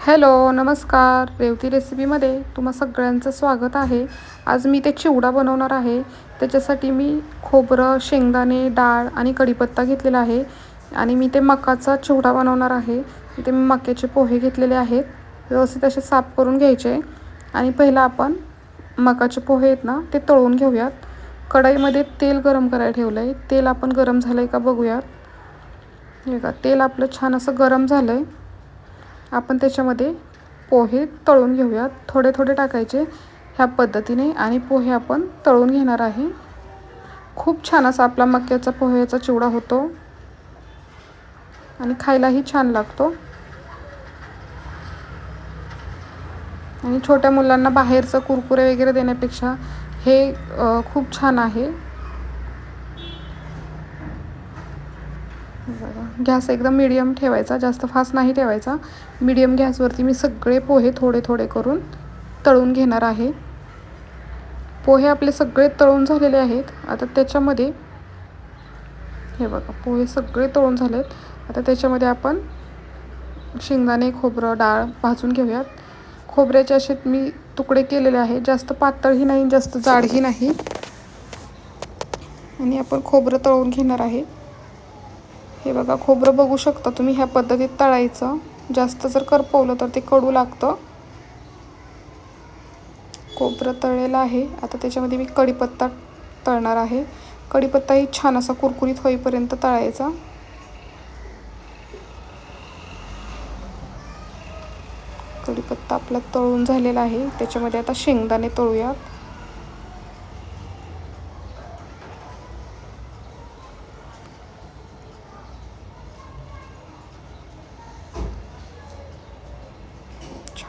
Hello नमस्कार. रेवती रेसिपीमध्ये तुम्हा सगळ्यांचं स्वागत आहे. आज मी ते चिवडा बनवणार आहे. त्याच्यासाठी मी खोबरं शेंगदाणे डाळ आणि कढीपत्ता घेतलेला आहे. आणि मी ते मकाचा चिवडा बनवणार आहे. इथे मी मक्याचे पोहे घेतलेले आहेत. व्यवस्थित असे साफ करून घ्यायचे. आणि पहिला आपण मकाचे पोहे आहेत ना ते तळून घेऊयात. कढईमध्ये तेल गरम करायला ठेवलं आहे तेल आपण गरम झालं आहे का बघूयात. हे का तेल आपलं छान असं गरम झालं आहे आपण त्याच्यामध्ये पोहे तळून घेऊयात. थोडे थोडे टाकायचे ह्या पद्धतीने आणि पोहे आपण तळून घेणार आहे. खूप छान असा आपला मक्याचा पोह्याचा चिवडा होतो. आणि खायलाही छान लागतो. आणि छोट्या मुलांना बाहेरचं कुरकुरे वगैरे देण्यापेक्षा हे खूप छान आहे. बघा. गॅस एकदम मिडियम ठेवायचा जास्त फास्ट नाही ठेवायचा. मिडियम गॅसवरती मी सगळे पोहे थोडे थोडे करून तळून घेणार आहे. पोहे आपले सगळे तळून झालेले आहेत. आता त्याच्यामध्ये हे बघा पोहे सगळे तळून झालेत. आता त्याच्यामध्ये आपण शेंगदाणे खोबरं डाळ भाजून घेऊयात. खोबऱ्याचे असे मी तुकडे केलेले आहे जास्त पातळही नाही जास्त जाडही नाही. आणि आपण खोबरं तळून घेणार आहे. हे बघा खोबरं बघू शकता तुम्ही ह्या पद्धतीत तळायचं. जास्त जर करपवलं तर ते कडू लागतं. खोबरं तळलेलं आहे. आता त्याच्यामध्ये मी कढीपत्ता तळणार आहे. कढीपत्ताही छान असा कुरकुरीत होईपर्यंत तळायचा. कढीपत्ता आपला तळून झालेला आहे. त्याच्यामध्ये आता शेंगदाणे तळूयात.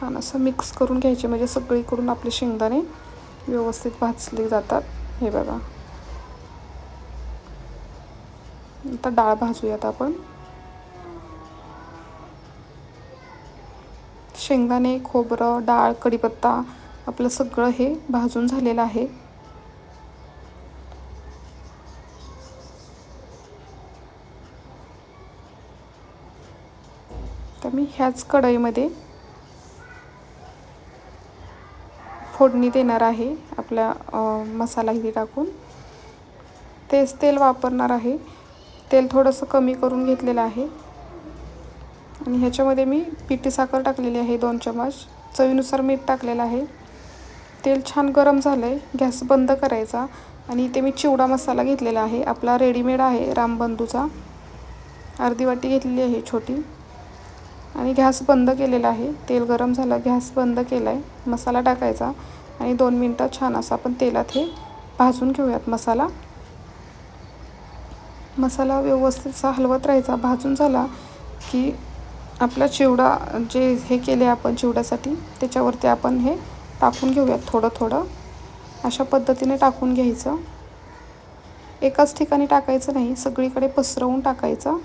छान असं मिक्स करून घ्यायचे. म्हणजे सगळीकडून आपले शेंगदाणे व्यवस्थित भाजले जातात. हे बघा. आता डाळ भाजूयात आपण. शेंगदाणे खोबरं डाळ कढीपत्ता आपलं सगळं हे भाजून झालेलं आहे. तर मी ह्याच कढईमध्ये फोडणी देणार आहे आपल्या मसाला इथे टाकून. तेच तेल वापरणार आहे. तेल थोडंसं कमी करून घेतलेलं आहे. आणि ह्याच्यामध्ये मी पिठी साखर टाकलेली आहे दोन चमच चवीनुसार मीठ टाकलेलं आहे. तेल छान गरम झालं आहे गॅस बंद करायचा. आणि इथे मी चिवडा मसाला घेतलेला आहे. आपला रेडीमेड आहे रामबंधूचा. अर्धी वाटी घेतलेली आहे छोटी. आणि गॅस बंद केलेला आहे. तेल गरम झालं गॅस बंद केला आहे मसाला टाकायचा आणि दोन मिनटं छान असं आपण तेलात हे भाजून घेऊयात मसाला. मसाला व्यवस्थित असा हलवत राहायचा. भाजून झाला की आपला चिवडा जे हे केले आपण चिवड्यासाठी त्याच्यावरती आपण हे टाकून घेऊयात थोडं थोडं. अशा पद्धतीने टाकून घ्यायचं. एकाच ठिकाणी टाकायचं नाही सगळीकडे पसरवून टाकायचं.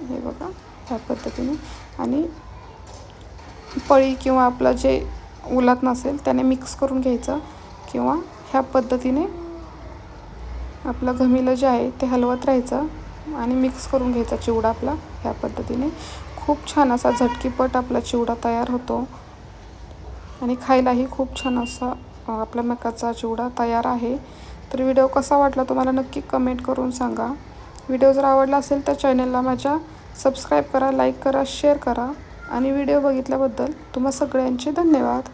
हे बघा. त्या पद्धतीने. आणि पळी किंवा आपलं जे उलात नसेल त्याने मिक्स करून घ्यायचं किंवा ह्या पद्धतीने आपलं घमीलं जे आहे ते हलवत राहायचं आणि मिक्स करून घ्यायचा चिवडा आपला ह्या पद्धतीने. खूप छान असा झटकीपट आपला चिवडा तयार होतो. आणि खायलाही खूप छान असा आपला मकाचा चिवडा तयार आहे. तर व्हिडिओ कसा वाटला तुम्हाला नक्की कमेंट करून सांगा. व्हिडिओ जर आवडला असेल तर चॅनलला माझ्या सबस्क्राईब करा लाईक करा शेअर करा आणि व्हिडिओ बघितल्याबद्दल तुम्हा सगळ्यांचे धन्यवाद.